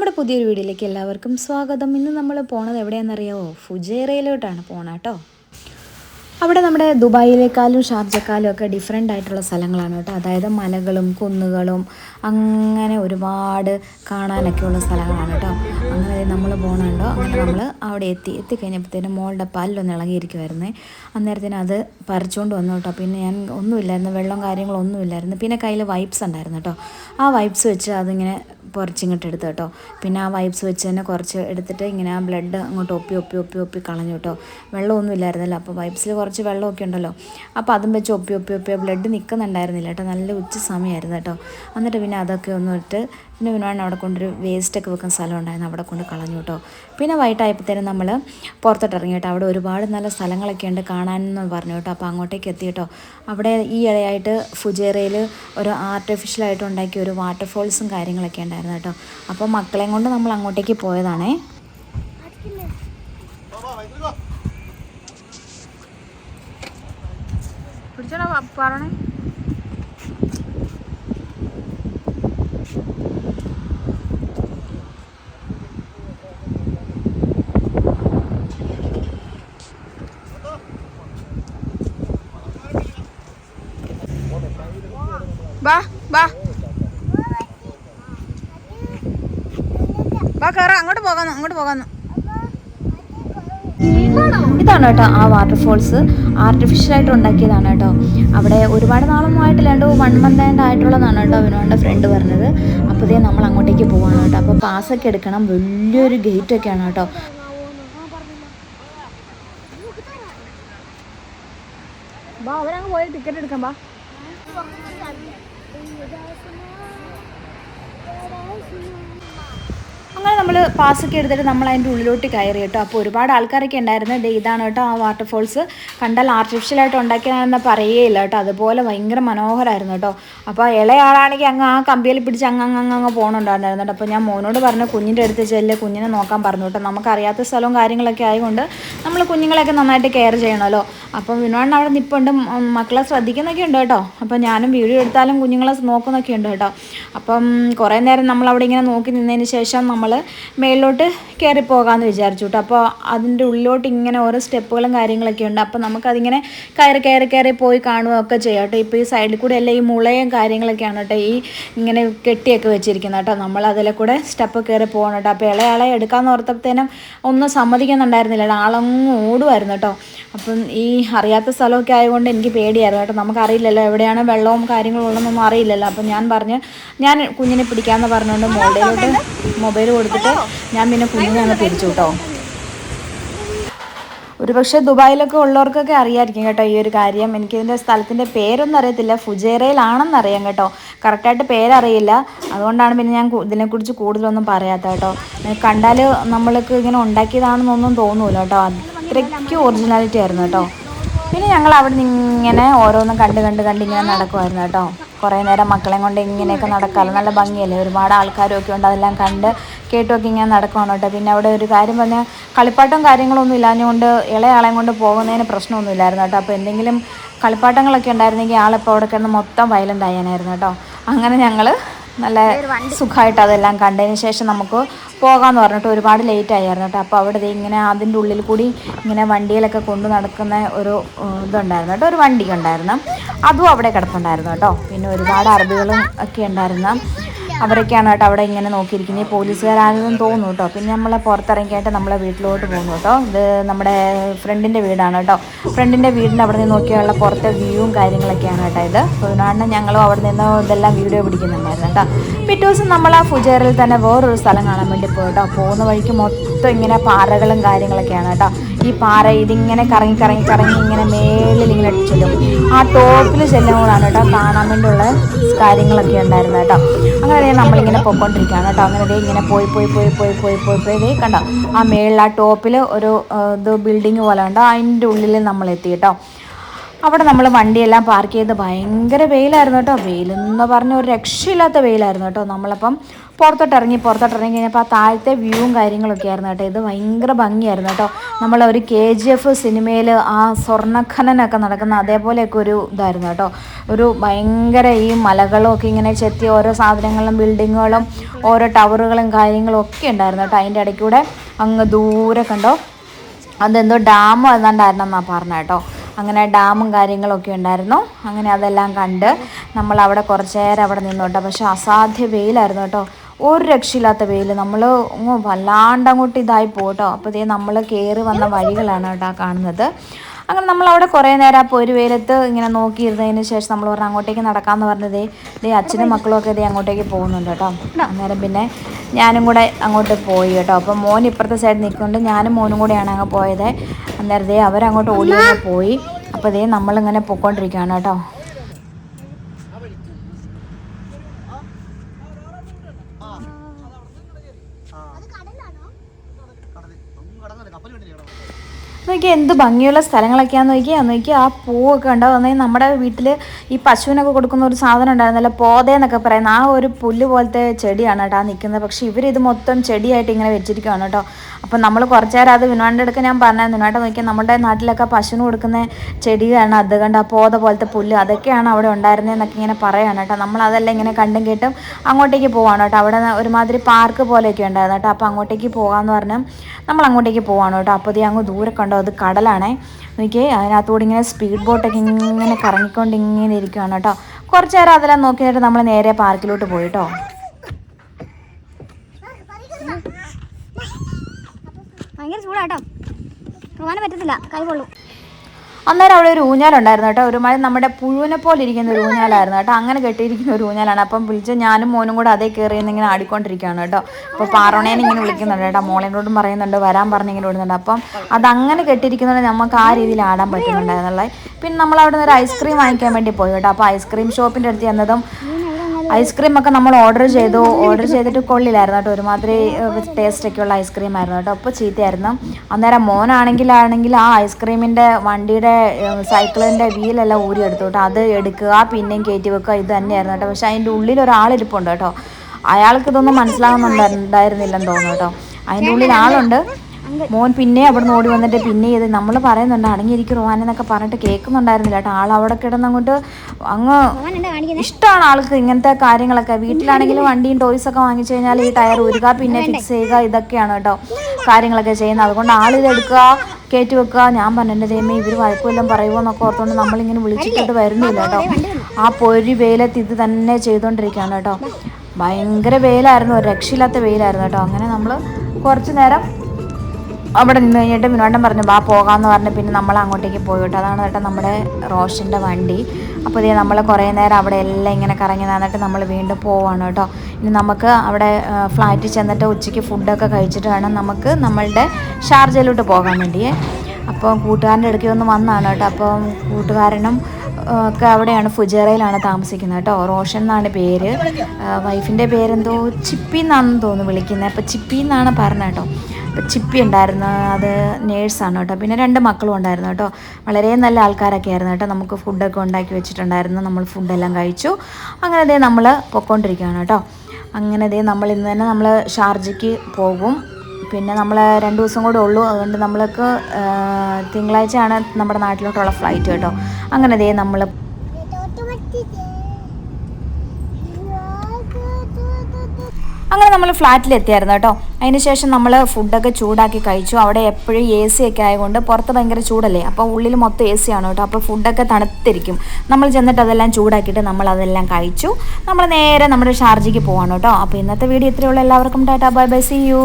നമ്മുടെ പുതിയൊരു വീഡിയോയിലേക്ക് എല്ലാവർക്കും സ്വാഗതം. ഇന്ന് നമ്മൾ പോണത് എവിടെയാണെന്നറിയാവോ? ഫുജേറയിലോട്ടാണ് പോണ കേട്ടോ അവിടെ നമ്മുടെ ദുബായിലേക്കാളും ഷാർജക്കാലും ഒക്കെ ഡിഫറെന്റ് ആയിട്ടുള്ള സ്ഥലങ്ങളാണ് കേട്ടോ അതായത് മലകളും കുന്നുകളും അങ്ങനെ ഒരുപാട് കാണാനൊക്കെയുള്ള സ്ഥലങ്ങളാണ് കേട്ടോ അങ്ങനെ നമ്മൾ പോകണുണ്ടോ അങ്ങനെ നമ്മൾ അവിടെ എത്തി. എത്തിക്കഴിഞ്ഞപ്പോഴത്തേനും മോളുടെ പല്ലൊന്ന് ഇളകിയിരിക്കുമായിരുന്നേ അന്നേരത്തിന് അത് പറിച്ചുകൊണ്ട് വന്നു കേട്ടോ പിന്നെ ഞാൻ ഒന്നുമില്ലായിരുന്നു വെള്ളം കാര്യങ്ങളൊന്നുമില്ലായിരുന്നു. പിന്നെ കയ്യിൽ വൈപ്സ് ഉണ്ടായിരുന്നു കേട്ടോ ആ വൈപ്സ് വെച്ച് അതിങ്ങനെ പൊറിച്ചിങ്ങോട്ട് എടുത്തു കേട്ടോ. പിന്നെ ആ വൈപ്സ് വെച്ച് തന്നെ കുറച്ച് എടുത്തിട്ട് ഇങ്ങനെ ആ ബ്ലഡ് അങ്ങോട്ട് ഒപ്പി ഒപ്പി ഒപ്പി ഒപ്പി കളഞ്ഞു കേട്ടോ. വെള്ളമൊന്നും ഇല്ലായിരുന്നല്ലോ. അപ്പോൾ വൈപ്സിൽ കുറച്ച് വെള്ളമൊക്കെ ഉണ്ടല്ലോ. അപ്പോൾ അതും വെച്ച് ഒപ്പി ഒപ്പി ഒപ്പി ബ്ലഡ് നിൽക്കുന്നുണ്ടായിരുന്നില്ല കേട്ടോ. നല്ല ഉച്ച സമയമായിരുന്നു കേട്ടോ. എന്നിട്ട് പിന്നെ അതൊക്കെ ഒന്ന് ഇട്ട് പിന്നെ വിനോദം അവിടെ കൊണ്ടൊരു വേസ്റ്റൊക്കെ വെക്കുന്ന സ്ഥലം ഉണ്ടായിരുന്നു. അവിടെ കൊണ്ട് കളഞ്ഞു കേട്ടോ. പിന്നെ വൈകിട്ടായപ്പോഴത്തേനും നമ്മൾ പുറത്തോട്ട് ഇറങ്ങി കേട്ടോ. അവിടെ ഒരുപാട് നല്ല സ്ഥലങ്ങളൊക്കെ ഉണ്ട് കാണാനെന്ന് പറഞ്ഞു കേട്ടോ. അപ്പോൾ അങ്ങോട്ടേക്ക് എത്തി കേട്ടോ. അവിടെ ഈ ഇടയായിട്ട് ഫുജേറയിൽ ഒരു ആർട്ടിഫിഷ്യലായിട്ട് ഉണ്ടാക്കിയ ഒരു വാട്ടർഫോൾസും കാര്യങ്ങളൊക്കെ ഉണ്ടായിരുന്നു കേട്ടോ. അപ്പോൾ മക്കളെയും കൊണ്ട് നമ്മൾ അങ്ങോട്ടേക്ക് പോയതാണേ. പിടിച്ചോടാ പറഞ്ഞേ ബാ ബാ. ബാ കയറാം അങ്ങോട്ട് പോകാന്നു അങ്ങോട്ട് പോകാന്നു. ഇതാണ് കേട്ടോ ആ വാട്ടർഫോൾസ് ആർട്ടിഫിഷ്യലായിട്ട് ഉണ്ടാക്കിയതാണ് കേട്ടോ. അവിടെ ഒരുപാട് നാളുമായിട്ട് രണ്ട് വൺ മന്ത് ആൻഡ് ആയിട്ടുള്ളതാണ് കേട്ടോ വിനോദിന്റെ ഫ്രണ്ട് പറഞ്ഞത്. അപ്പോഴേ നമ്മൾ അങ്ങോട്ടേക്ക് പോവാണ് കേട്ടോ. അപ്പോൾ പാസ്സൊക്കെ എടുക്കണം. വലിയൊരു ഗേറ്റ് ഒക്കെയാണ് കേട്ടോ. ബാ അവരങ്ങ് പോയി ടിക്കറ്റ് എടുക്കാം ബാ. അങ്ങനെ നമ്മൾ പാസ്സൊക്കെ എടുത്തിട്ട് നമ്മൾ അതിന്റെ ഉള്ളിലോട്ട് കയറി കേട്ടോ. അപ്പോൾ ഒരുപാട് ആൾക്കാരൊക്കെ ഉണ്ടായിരുന്നു. ഡേ ഇതാണ് കേട്ടോ ആ വാട്ടർഫോൾസ് കണ്ടാൽ ആർട്ടിഫിഷ്യലായിട്ട് ഉണ്ടാക്കിയതാണെന്ന് പറയുകയില്ല കേട്ടോ. അതുപോലെ ഭയങ്കര മനോഹരമായിരുന്നു കേട്ടോ. അപ്പോൾ ഇളയാളാണെങ്കിൽ അങ്ങ് ആ കമ്പിയിൽ പിടിച്ച് അങ്ങ് അങ്ങ് അങ്ങ് അങ്ങ് പോകണുണ്ടായിരുന്നു അപ്പോൾ ഞാൻ മോനോട് പറഞ്ഞു കുഞ്ഞിന്റെ അടുത്ത് ചെല്ലെ. കുഞ്ഞിനെ നോക്കാൻ പറഞ്ഞു കേട്ടോ. നമുക്കറിയാത്ത സ്ഥലവും കാര്യങ്ങളൊക്കെ ആയതുകൊണ്ട് നമ്മൾ കുഞ്ഞുങ്ങളെയൊക്കെ നന്നായിട്ട് കെയർ ചെയ്യണമല്ലോ. അപ്പം വിനോദൻ അവിടെ നിൽപ്പുണ്ട് മക്കളെ ശ്രദ്ധിക്കുന്നൊക്കെ ഉണ്ട് കേട്ടോ. അപ്പോൾ ഞാനും വീഡിയോ എടുത്താലും കുഞ്ഞുങ്ങളെ നോക്കുന്നൊക്കെ ഉണ്ട് കേട്ടോ. അപ്പം കുറേ നേരം നമ്മൾ അവിടെ ഇങ്ങനെ നോക്കി നിന്നതിന് ശേഷം നമ്മൾ മേളിലോട്ട് കയറി പോകാമെന്ന് വിചാരിച്ചു കേട്ടോ അപ്പോൾ അതിന്റെ ഉള്ളിലോട്ട് ഇങ്ങനെ ഓരോ സ്റ്റെപ്പുകളും കാര്യങ്ങളൊക്കെ ഉണ്ട്. അപ്പോൾ നമുക്കതിങ്ങനെ കയറി കയറി കയറി പോയി കാണുകയൊക്കെ ചെയ്യാം കേട്ടോ. ഇപ്പോൾ ഈ സൈഡിൽ കൂടെ എല്ലാം ഈ മുളയും കാര്യങ്ങളൊക്കെയാണ് കേട്ടോ ഈ ഇങ്ങനെ കെട്ടിയൊക്കെ വെച്ചിരിക്കുന്നത് കേട്ടോ. നമ്മൾ അതിലെ കൂടെ സ്റ്റെപ്പ് കയറി പോകണം കേട്ടോ. അപ്പോൾ ഇളയാളെ എടുക്കാമെന്ന് ഓർത്തപ്പോഴത്തേനും ഒന്നും സമ്മതിക്കുന്നുണ്ടായിരുന്നില്ല. ആളങ്ങ് ഓടുമായിരുന്നു കേട്ടോ. അപ്പം ഈ അറിയാത്ത സ്ഥലമൊക്കെ ആയതുകൊണ്ട് എനിക്ക് പേടിയായിരുന്നു കേട്ടോ. നമുക്കറിയില്ലല്ലോ എവിടെയാണ് വെള്ളവും കാര്യങ്ങളും ഉള്ളതെന്നൊന്നും അറിയില്ലല്ലോ. അപ്പം ഞാൻ പറഞ്ഞ് ഞാൻ കുഞ്ഞിനെ പിടിക്കാമെന്ന് പറഞ്ഞുകൊണ്ട് മൊബൈലോട്ട് മൊബൈൽ കൊടുത്തിട്ട് ഞാൻ പിന്നെ കുഞ്ഞിനെ അങ്ങ് പിടിച്ചു കേട്ടോ. ഒരു പക്ഷേ ദുബായിലൊക്കെ ഉള്ളവർക്കൊക്കെ അറിയാമായിരിക്കും കേട്ടോ ഈ ഒരു കാര്യം. എനിക്കിതിന്റെ സ്ഥലത്തിന്റെ പേരൊന്നും അറിയത്തില്ല. ഫുജേറയിലാണെന്ന് അറിയാം കേട്ടോ. കറക്റ്റായിട്ട് പേരറിയില്ല. അതുകൊണ്ടാണ് പിന്നെ ഞാൻ ഇതിനെക്കുറിച്ച് കൂടുതലൊന്നും പറയാത്ത കേട്ടോ. കണ്ടാൽ നമ്മൾക്ക് ഇങ്ങനെ ഉണ്ടാക്കിയതാണെന്നൊന്നും തോന്നൂല കേട്ടോ. അത്രയ്ക്ക് ഒറിജിനാലിറ്റി ആയിരുന്നു കേട്ടോ. പിന്നെ ഞങ്ങൾ അവിടെ നിന്ന് ഇങ്ങനെ ഓരോന്നും കണ്ട് കണ്ട് കണ്ട് ഇങ്ങനെ നടക്കുമായിരുന്നു കേട്ടോ. കുറേ നേരം മക്കളെയും കൊണ്ട് ഇങ്ങനെയൊക്കെ നടക്കാമല്ലോ. നല്ല ഭംഗിയല്ലേ? ഒരുപാട് ആൾക്കാരൊക്കെ ഒക്കെ ഉണ്ട്. അതെല്ലാം കണ്ട് കേട്ടുമൊക്കെ ഇങ്ങനെ നടക്കുകയാണ് കേട്ടോ. പിന്നെ അവിടെ ഒരു കാര്യം പറഞ്ഞാൽ കളിപ്പാട്ടം കാര്യങ്ങളൊന്നും ഇല്ലാഞ്ഞുകൊണ്ട് ഇളയാളെയും കൊണ്ട് പോകുന്നതിന് പ്രശ്നമൊന്നും ഇല്ലായിരുന്നു കേട്ടോ. അപ്പോൾ എന്തെങ്കിലും കളിപ്പാട്ടങ്ങളൊക്കെ ഉണ്ടായിരുന്നെങ്കിൽ ആളിപ്പോൾ അവിടെ കിടന്ന് മൊത്തം വയലന്റ് ആയാനായിരുന്നു കേട്ടോ. അങ്ങനെ ഞങ്ങൾ നല്ല സുഖമായിട്ട് അതെല്ലാം കണ്ടതിന് ശേഷം നമുക്ക് പോകാമെന്ന് പറഞ്ഞിട്ട് ഒരുപാട് ലേറ്റ് ആയിരുന്നു കേട്ടോ. അപ്പോൾ അവിടെ ഇങ്ങനെ അതിന്റെ ഉള്ളിൽ കൂടി ഇങ്ങനെ വണ്ടിയിലൊക്കെ കൊണ്ടു നടക്കുന്ന ഒരു ഇതുണ്ടായിരുന്നു കേട്ടോ. ഒരു വണ്ടി ഉണ്ടായിരുന്നു അതും അവിടെ കിടപ്പുണ്ടായിരുന്നു കേട്ടോ. പിന്നെ ഒരുപാട് അറബികളും ഒക്കെ ഉണ്ടായിരുന്നു. അവരൊക്കെയാണ് കേട്ടോ അവിടെ ഇങ്ങനെ നോക്കിയിരിക്കുന്നത്. പോലീസുകാരാണെന്നും തോന്നുന്നു കേട്ടോ. പിന്നെ നമ്മളെ പുറത്തിറങ്ങിയിട്ട് നമ്മളെ വീട്ടിലോട്ട് പോകുന്നു കേട്ടോ. ഇത് നമ്മുടെ ഫ്രണ്ടിന്റെ വീടാണ് കേട്ടോ. ഫ്രണ്ടിന്റെ വീടിന്റെ അവിടെ നിന്ന് നോക്കിയുള്ള പുറത്തെ വ്യൂവും കാര്യങ്ങളൊക്കെയാണ് കേട്ടോ ഇത്. അതുകൊണ്ടാണ് ഞങ്ങളും അവിടെ നിന്ന് ഇതെല്ലാം വീഡിയോ പിടിക്കുന്നുണ്ടായിരുന്നു കേട്ടോ. പിറ്റേ ദിവസം നമ്മൾ ആ ഫുജേറിൽ തന്നെ വേറൊരു സ്ഥലം കാണാൻ വേണ്ടി പോയി കേട്ടോ. പോകുന്ന വഴിക്ക് മൊത്തം ഇങ്ങനെ പാറകളും കാര്യങ്ങളൊക്കെയാണ് കേട്ടോ. ഈ പാറ ഇതിങ്ങനെ കറങ്ങി കറങ്ങി കറങ്ങി ഇങ്ങനെ മേളിൽ ഇങ്ങനെ ചെല്ലും ആ ടോപ്പിൽ ചെല്ലുമ്പോഴാണ് കേട്ടോ കാണാൻ വേണ്ടിയുള്ള കാര്യങ്ങളൊക്കെ ഉണ്ടായിരുന്നു കേട്ടോ. അങ്ങനെ നമ്മളിങ്ങനെ പോയിക്കൊണ്ടിരിക്കുകയാണ് കേട്ടോ. അങ്ങനെ ഇങ്ങനെ പോയി പോയി പോയി പോയി പോയി പോയി പോയി. ദേ കണ്ടോ ആ മേളിൽ ആ ടോപ്പിൽ ഒരു ഇത് ബിൽഡിങ് പോലെ ഉണ്ടോ. അതിന്റെ ഉള്ളിൽ നമ്മൾ എത്തി കേട്ടോ. അവിടെ നമ്മൾ വണ്ടിയെല്ലാം പാർക്ക് ചെയ്ത് ഭയങ്കര വെയിലായിരുന്നു കേട്ടോ. വെയിലെന്ന് പറഞ്ഞ ഒരു രക്ഷയില്ലാത്ത വെയിലായിരുന്നു കേട്ടോ നമ്മളപ്പം പുറത്തോട്ട് ഇറങ്ങി പുറത്തോട്ട് ഇറങ്ങി കഴിഞ്ഞപ്പോൾ ആ താഴത്തെ വ്യൂവും കാര്യങ്ങളൊക്കെ ആയിരുന്നു കേട്ടോ. ഇത് ഭയങ്കര ഭംഗിയായിരുന്നു കേട്ടോ. നമ്മൾ ഒരു കെ ജി എഫ് സിനിമയിൽ ആ സ്വർണഖനനൊക്കെ നടക്കുന്ന അതേപോലെയൊക്കെ ഒരു ഇതായിരുന്നു കേട്ടോ. ഒരു ഭയങ്കര ഈ മലകളും ഒക്കെ ഇങ്ങനെ ചെത്തി ഓരോ സാധനങ്ങളും ബിൽഡിങ്ങുകളും ഓരോ ടവറുകളും കാര്യങ്ങളും ഒക്കെ ഉണ്ടായിരുന്നു കേട്ടോ. അതിന്റെ ഇടയ്ക്കൂടെ അങ്ങ് ദൂരെ കണ്ടോ? അതെന്തോ ഡാം വന്നുണ്ടായിരുന്നു എന്നാണ് പറഞ്ഞത് കേട്ടോ. അങ്ങനെ ഡാമും കാര്യങ്ങളൊക്കെ ഉണ്ടായിരുന്നു. അങ്ങനെ അതെല്ലാം കണ്ട് നമ്മൾ അവിടെ കുറച്ച് നേരം അവിടെ നിന്നു കേട്ടോ. പക്ഷേ അസാധ്യ വെയിലായിരുന്നു കേട്ടോ. ഒരു രക്ഷയില്ലാത്ത വെയിൽ നമ്മൾ വല്ലാണ്ട് അങ്ങോട്ട് ഇതായി പോട്ടോ. അപ്പോൾ ഇതേ നമ്മൾ കയറി വന്ന വഴികളാണ് കേട്ടോ കാണുന്നത്. അങ്ങനെ നമ്മൾ അവിടെ കുറേ നേരം ആ വെയിലത്ത് ഇങ്ങനെ നോക്കിയിരുന്നതിന് ശേഷം നമ്മൾ പറഞ്ഞു അങ്ങോട്ടേക്ക് നടക്കാമെന്ന് പറഞ്ഞതേ ദേ അച്ഛനും മക്കളും ഒക്കെ ദേ അങ്ങോട്ടേക്ക് പോകുന്നുണ്ട് കേട്ടോ. അന്നേരം പിന്നെ ഞാനും കൂടെ അങ്ങോട്ട് പോയി കേട്ടോ. അപ്പോൾ മോൻ ഇപ്പുറത്തെ സൈഡ് നിൽക്കുന്നുണ്ട് ഞാനും മോനും കൂടെയാണ് അങ്ങ് പോയത്. അന്നേരം ദേ അവരങ്ങോട്ട് ഓടി പോയി. അപ്പോൾ ഇതേ നമ്മളിങ്ങനെ പൊയ്ക്കൊണ്ടിരിക്കുകയാണ് കേട്ടോ. നോക്കിയാൽ എന്ത് ഭംഗിയുള്ള സ്ഥലങ്ങളൊക്കെയാന്ന് നോക്കിയാൽ നോക്കിയാൽ ആ പൂവൊക്കെ ഉണ്ടാകുന്ന നമ്മുടെ വീട്ടിൽ ഈ പശുവിനൊക്കെ കൊടുക്കുന്ന ഒരു സാധനം ഉണ്ടായിരുന്നല്ലോ പോതയെന്നൊക്കെ പറയുന്ന ആ ഒരു പുല്ല് പോലത്തെ ചെടിയാണ് കേട്ടോ നിൽക്കുന്നത്. പക്ഷേ ഇവരിത് മൊത്തം ചെടിയായിട്ട് ഇങ്ങനെ വെച്ചിരിക്കുകയാണ് കേട്ടോ. അപ്പം നമ്മൾ കുറച്ച് നേരം അത് വിനുവാന്റെ അടുക്ക ഞാൻ പറഞ്ഞത് വിനുവാട്ട നോക്കിയാൽ നമ്മുടെ നാട്ടിലൊക്കെ പശുവിന് കൊടുക്കുന്ന ചെടിയാണ് അത് കണ്ട്? ആ പോത പോലത്തെ പുല്ല് അതൊക്കെയാണ് അവിടെ ഉണ്ടായിരുന്നതെന്നൊക്കെ ഇങ്ങനെ പറയുകയാണ് കേട്ടോ. നമ്മൾ അതെല്ലാം ഇങ്ങനെ കണ്ടും കേട്ടും അങ്ങോട്ടേക്ക് പോവാണ് കേട്ടോ. അവിടെ ഒരുമാതിരി പാർക്ക് പോലെയൊക്കെ ഉണ്ടായിരുന്നു കേട്ടോ. അപ്പോൾ അങ്ങോട്ടേക്ക് പോകാമെന്ന് പറഞ്ഞാൽ നമ്മൾ അങ്ങോട്ടേക്ക് പോവാണ് കേട്ടോ. അപ്പോൾ ഇത് അങ്ങ് ദൂരെ കണ്ടോ അത് കടലാണേ. നോക്കിയേ അതിനകത്തുകൂടി ഇങ്ങനെ സ്പീഡ് ബോട്ടൊക്കെ ഇങ്ങനെ കറങ്ങിക്കൊണ്ട് ഇങ്ങനെ ഇരിക്കുകയാണ് കേട്ടോ. കുറച്ച് നേരം അതെല്ലാം നോക്കിയിട്ട് നമ്മൾ നേരെ പാർക്കിലോട്ട് പോയി കേട്ടോ. ഭയങ്കര ചൂടാട്ടോ പോകാനും പറ്റത്തില്ല. കൈ കൊള്ളും. അന്നേരം അവിടെ ഒരു ഊഞ്ഞാലുണ്ടായിരുന്നു കേട്ടോ. ഒരുമാതിരി നമ്മുടെ പുഴുവിനെ പോലെ ഇരിക്കുന്ന ഒരു ഊഞ്ഞാലായിരുന്നു കേട്ടോ. അങ്ങനെ കെട്ടിയിരിക്കുന്ന ഒരു ഊഞ്ഞാലാണ്. അപ്പം വിളിച്ച് ഞാനും മോനും കൂടെ അതേ കയറി ഇങ്ങനെ ആടിക്കൊണ്ടിരിക്കുകയാണ് കേട്ടോ. അപ്പോൾ പാറോണേനെ ഇങ്ങനെ വിളിക്കുന്നുണ്ട് കേട്ടോ. മോളിനോടും പറയുന്നുണ്ട് വരാൻ പറഞ്ഞ് ഇങ്ങനെ വിടുന്നുണ്ട് അപ്പം അതങ്ങനെ അങ്ങനെ കെട്ടിയിരിക്കുന്നതുകൊണ്ട് നമുക്ക് ആ രീതിയിൽ ആടാൻ പറ്റുന്നുണ്ടായിരുന്നുള്ളത് പിന്നെ നമ്മൾ അവിടെ നിന്ന് ഒരു ഐസ്ക്രീം വാങ്ങിക്കാൻ വേണ്ടി പോയി കേട്ടോ. അപ്പോൾ ഐസ്ക്രീം ഷോപ്പിന്റെ അടുത്ത് ചെന്നതും ഐസ്ക്രീം ഒക്കെ നമ്മൾ ഓർഡർ ചെയ്തു. ഓർഡർ ചെയ്തിട്ട് കൊള്ളില്ലായിരുന്നു കേട്ടോ. ഒരുമാതിരി ടേസ്റ്റ് ഒക്കെ ഉള്ള ഐസ്ക്രീം ആയിരുന്നു കേട്ടോ. അപ്പോൾ ചീത്തയായിരുന്നു. അന്നേരം മോനാണെങ്കിലാണെങ്കിൽ ആ ഐസ്ക്രീമിന്റെ വണ്ടിയുടെ സൈക്കിളിന്റെ വീലെല്ലാം ഊരി എടുത്തു കേട്ടോ. അത് എടുക്കുക പിന്നെയും കയറ്റി വെക്കുക ഇത് തന്നെയായിരുന്നു കേട്ടോ. പക്ഷേ അതിന്റെ ഉള്ളിൽ ഒരാളിരിപ്പുണ്ട് കേട്ടോ. അയാൾക്ക് ഇതൊന്നും മനസ്സിലാകുന്നുണ്ടായിരുന്നില്ലെന്ന് തോന്നുന്നു കേട്ടോ. അതിന്റെ ഉള്ളിൽ ആളുണ്ട്. മോൻ പിന്നെ അവിടെ നിന്ന് ഓടി വന്നിട്ട് പിന്നെ ഇത് നമ്മൾ പറയുന്നുണ്ട് അടങ്ങിയിരിക്കും റോഹാനെന്നൊക്കെ പറഞ്ഞിട്ട് കേൾക്കുന്നുണ്ടായിരുന്നില്ല കേട്ടോ. ആൾ അവിടെ കിടന്ന് അങ്ങോട്ട് അങ്ങ് ഇഷ്ടമാണ് ആൾക്ക് ഇങ്ങനത്തെ കാര്യങ്ങളൊക്കെ. വീട്ടിലാണെങ്കിലും വണ്ടിയും ടോയ്സ് ഒക്കെ വാങ്ങിച്ചു കഴിഞ്ഞാൽ ഈ ടയർ ഉരുക പിന്നെ ഫിക്സ് ചെയ്യുക ഇതൊക്കെയാണ് കേട്ടോ കാര്യങ്ങളൊക്കെ ചെയ്യുന്നത്. അതുകൊണ്ട് ആളിത് എടുക്കുക കയറ്റി വെക്കുക. ഞാൻ പറഞ്ഞു എന്റെ ദൈവമേ ഇവർ വഴക്കുമെല്ലാം പറയുമോ എന്നൊക്കെ ഓർത്തുകൊണ്ട് നമ്മളിങ്ങനെ വിളിച്ചിട്ട് വരുന്നില്ല കേട്ടോ. ആ പൊരി വെയിലത്ത് ഇത് തന്നെ ചെയ്തുകൊണ്ടിരിക്കുകയാണ് കേട്ടോ. ഭയങ്കര വെയിലായിരുന്നു ഒരു രക്ഷയില്ലാത്ത വെയിലായിരുന്നു കേട്ടോ. അങ്ങനെ നമ്മൾ കുറച്ച് നേരം അവിടെ നിന്ന് കഴിഞ്ഞിട്ട് മിനുവേട്ടൻ പറഞ്ഞു വാ പോകാമെന്ന് പറഞ്ഞ്. പിന്നെ നമ്മൾ അങ്ങോട്ടേക്ക് പോയി കേട്ടോ അതാണ് കേട്ടോ നമ്മുടെ റോഷന്റെ വണ്ടി. അപ്പോൾ ഇതേ നമ്മൾ കുറേ നേരം അവിടെ എല്ലാം ഇങ്ങനെ കറങ്ങി നടന്നിട്ട് നമ്മൾ വീണ്ടും പോവാണ് കേട്ടോ. ഇനി നമുക്ക് അവിടെ ഫ്ലാറ്റിൽ ചെന്നിട്ട് ഉച്ചയ്ക്ക് ഫുഡൊക്കെ കഴിച്ചിട്ട് വേണം നമുക്ക് നമ്മളുടെ ഷാർജയിലോട്ട് പോകാൻ വേണ്ടിയേ. അപ്പോൾ കൂട്ടുകാരന്റെ ഇടയ്ക്ക് ഒന്ന് വന്നാണ് കേട്ടോ. അപ്പോൾ കൂട്ടുകാരനും ഒക്കെ അവിടെയാണ് ഫുജേറയിലാണ് താമസിക്കുന്നത് കേട്ടോ. റോഷൻ എന്നാണ് പേര്. വൈഫിന്റെ പേരെന്തോ ചിപ്പി എന്നാണെന്ന് തോന്നുന്നു വിളിക്കുന്നത്. അപ്പോൾ ചിപ്പി എന്നാണ് പറഞ്ഞത് കേട്ടോ. ചിപ്പി ഉണ്ടായിരുന്നു അത് നേഴ്സാണ് കേട്ടോ. പിന്നെ രണ്ട് മക്കളും ഉണ്ടായിരുന്നു കേട്ടോ. വളരെ നല്ല ആൾക്കാരൊക്കെ ആയിരുന്നു കേട്ടോ. നമുക്ക് ഫുഡൊക്കെ ഉണ്ടാക്കി വെച്ചിട്ടുണ്ടായിരുന്നു. നമ്മൾ ഫുഡെല്ലാം കഴിച്ചു. അങ്ങനെ അതേ നമ്മൾ പൊയ്ക്കൊണ്ടിരിക്കുകയാണ് കേട്ടോ. അങ്ങനെ അതേ നമ്മൾ ഇന്ന് തന്നെ നമ്മൾ ഷാർജയ്ക്ക് പോകും. പിന്നെ നമ്മൾ രണ്ട് ദിവസം കൂടെ ഉള്ളൂ. അതുകൊണ്ട് നമ്മൾക്ക് തിങ്കളാഴ്ചയാണ് നമ്മുടെ നാട്ടിലോട്ടുള്ള ഫ്ലൈറ്റ് കേട്ടോ. അങ്ങനെ അതേ നമ്മൾ അങ്ങനെ നമ്മൾ ഫ്ലാറ്റിൽ എത്തിയായിരുന്നു കേട്ടോ അതിനുശേഷം നമ്മൾ ഫുഡൊക്കെ ചൂടാക്കി കഴിച്ചു. അവിടെ എപ്പോഴും എ സി ഒക്കെ ആയതുകൊണ്ട് പുറത്ത് ഭയങ്കര ചൂടല്ലേ? അപ്പോൾ ഉള്ളിൽ മൊത്തം എ സി ആണ് കേട്ടോ. അപ്പോൾ ഫുഡൊക്കെ തണുത്തിരിക്കും. നമ്മൾ ചെന്നിട്ട് അതെല്ലാം ചൂടാക്കിയിട്ട് നമ്മൾ അതെല്ലാം കഴിച്ചു. നമ്മൾ നേരെ നമ്മുടെ ഷാർജിക്ക് പോവാണ് കേട്ടോ. അപ്പോൾ ഇന്നത്തെ വീഡിയോ ഇത്രയുള്ള എല്ലാവർക്കും tata. Bye bye. See you